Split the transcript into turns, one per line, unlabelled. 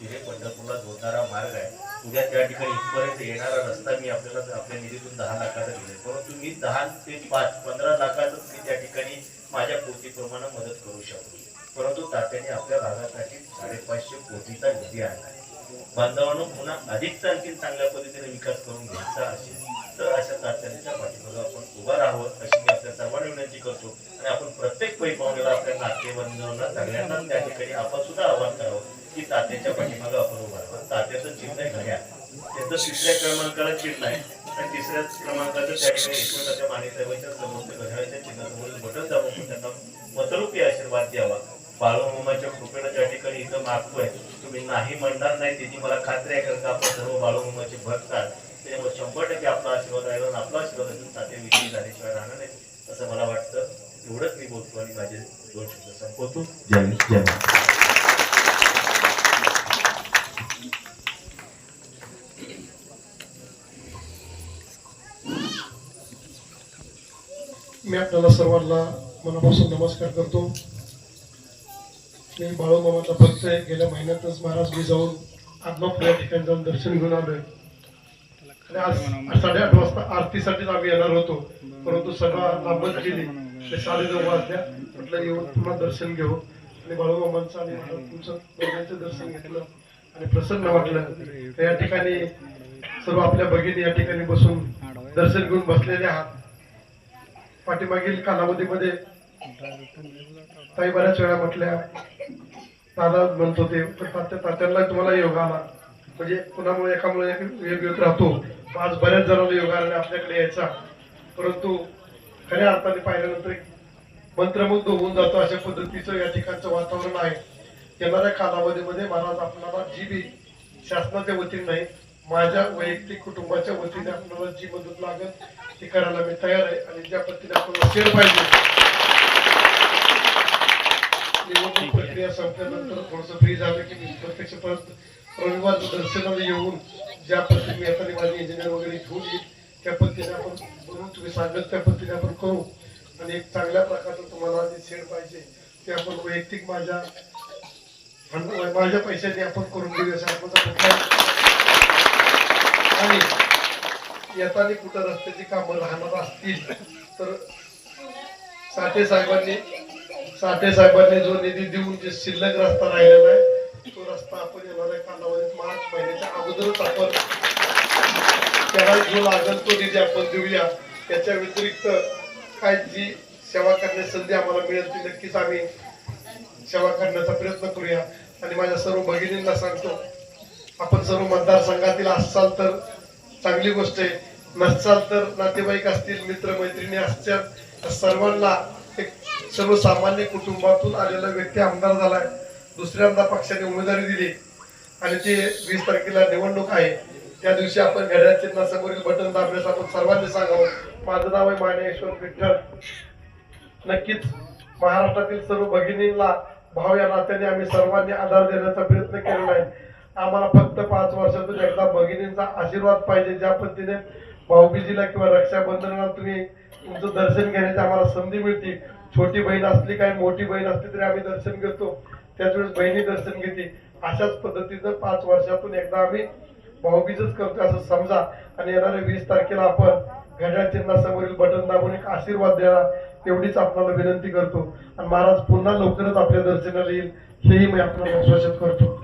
तिथे पंढरपूरला जोडणारा मार्ग आहे. उद्या त्या ठिकाणी इथपर्यंत येणारा रस्ता मी आपल्याला आपल्या निधीतून दहा लाखाचा दिले परंतु मी दहा ते पाच पंधरा लाखाचं मी त्या ठिकाणी माझ्या पोतीप्रमाणे मदत करू शकतो. परंतु तात्याने आपल्या भागासाठी साडेपाचशे कोटीचा निधी आणला बांधवांनो पुन्हा अधिक आणखी चांगल्या पद्धतीने विकास करून घ्यायचा असेल तर अशा तात्यांच्या पाठीमागं आपण उभा राहावं अशी मी आपल्या सर्वांना विनंती करतो. आणि आपण प्रत्येक पैपावण्याला आपल्या नातेबंधवांना सगळ्यांना त्या ठिकाणी आपण सुद्धा आवाहन करावं. की तात्याच्या पाठीमागं आपण उभा राहा तात्याचं चिन्ह आहे घड्याळ. त्याचं तिसऱ्या क्रमांकाला चिन्ह आहे. आणि तिसऱ्या क्रमांकाचं त्या ठिकाणी यशवंताच्या मानेसाहेबांच्या समोरच्या घड्याळाच्या चिन्हासमोर बटन दाबून त्यांना मतरूपी आशीर्वाद द्यावा. बाळूमामाच्या कृपेनं ज्या ठिकाणी इथं मागतोय तुम्ही नाही म्हणणार नाही त्याची मला खात्री आहे कारण का आपण सर्व बाळूमामाचे भक्त आहात. त्याच्यामुळे शंभर टक्के आपला आशीर्वाद राहिला आणि आपला आशीर्वाद असून तात्या विजयी झाल्याशिवाय राहणार नाही. असं मला वाटतं. एवढंच मी बोलतो आणि माझे दोन शब्द संपवतो. जय जय
मी आपल्याला सर्वांना मनापासून नमस्कार करतो. मी बाळूमामाचा भक्त आहे गेल्या महिन्यातच महाराज मी जाऊन आत्मापूर या ठिकाणी जाऊन दर्शन घेऊन आलोय. आणि आज साडेआठ वाजता आरतीसाठीच आम्ही येणार होतो. परंतु सभा लांबत गेली. ते साडे नऊ वाजल्या. म्हटलं येऊन पुन्हा दर्शन घेऊ. आणि बाळूमामांचं आणि तुमचं दोघांचं दर्शन घेतलं. आणि प्रसन्न वाटलं. तर या ठिकाणी सर्व आपल्या भगिनी या ठिकाणी बसून दर्शन घेऊन बसलेले आहात. पाठीमागील कालावधीमध्ये काही बऱ्याच वेळा म्हटल्या दादा म्हणत होते पण तात्यांना तुम्हाला योग आला. म्हणजे कुणामुळे एकामुळे योग येत राहतो. आज बऱ्याच जणांना योगा आला आपल्याकडे यायचा. परंतु खऱ्या अर्थाने पाहिल्यानंतर मंत्रमुग्ध होऊन जातो अशा पद्धतीचं या ठिकाणचं वातावरण आहे. येणाऱ्या कालावधीमध्ये महाराज आपल्याला जी बी शासनाच्या वतीने नाही माझ्या वैयक्तिक कुटुंबाच्या वतीने आपल्याला जी मदत लागेल ती करायला मी तयार आहे आणि ज्या पद्धतीने आपल्याला शेअर पाहिजे निवडणूक प्रक्रिया संपल्यानंतर थोडस फ्री झालं की मी प्रत्यक्ष परत रविवार दर्शनाला येऊन ज्या पद्धतीने आता माझे इंजिनियर वगैरे घेऊन येईल त्या पद्धतीने आपण म्हणून तुम्ही सांगत त्या पद्धतीने आपण करू. आणि एक चांगल्या प्रकारचं तुम्हाला जे शेड पाहिजे ते आपण वैयक्तिक माझ्या माझ्या पैशाने आपण करून देऊ असा कुठला आणि येताना कुठं रस्त्याची कामं राहणार असतील तर साठे साहेबांनी साठे साहेबांनी जो निधी देऊन जे शिल्लक रस्ता राहिलेला आहे तो रस्ता आपण येणाऱ्या कालावधीत मार्च महिन्याच्या अगोदरच आपण त्याला जो लागेल तो निधी आपण देऊया. त्याच्या व्यतिरिक्त काय जी सेवा करण्याची संधी आम्हाला मिळेल ती नक्कीच आम्ही सेवा करण्याचा प्रयत्न करूया. आणि माझ्या सर्व भगिनींना सांगतो आपण सर्व मतदारसंघातील असाल तर चांगली गोष्ट आहे. नसाल तर नातेवाईक असतील मित्र मैत्रिणी असतील सर्वांना एक सर्वसामान्य कुटुंबातून आलेला व्यक्ती आमदार झालाय. दुसऱ्यांदा पक्षाने उमेदवारी दिली आणि ते वीस तारखेला निवडणूक आहे. त्या दिवशी आपण घड्याळ चिन्हासमोरील बटन दाबण्यास आपण सर्वांनी सांगावं. माझं नाव आहे मानेश्वर विठ्ठल नक्कीच महाराष्ट्रातील सर्व भगिनींना भाव या नात्याने आम्ही सर्वांनी आधार देण्याचा प्रयत्न केलेला आहे. आम्हाला फक्त पाच वर्षातून एकदा भगिनींचा आशीर्वाद पाहिजे ज्या पद्धतीने भाऊबीजीला किंवा रक्षाबंधनाला तुम्ही तुमचं दर्शन घेण्याची आम्हाला संधी मिळते. छोटी बहीण असली काय मोठी बहीण असली तरी आम्ही दर्शन घेतो. त्याच वेळेस बहिणी दर्शन घेते. अशाच पद्धतीचं पाच वर्षातून एकदा आम्ही भाऊबीजच करतो असं समजा. आणि येणाऱ्या वीस तारखेला आपण घड्याळ चिन्हासमोरील बटन दाबून एक आशीर्वाद द्या एवढीच आपल्याला विनंती करतो. आणि महाराज पुन्हा लवकरच आपल्या दर्शनाला येईल. हेही मी आपल्याला आश्वासित करतो.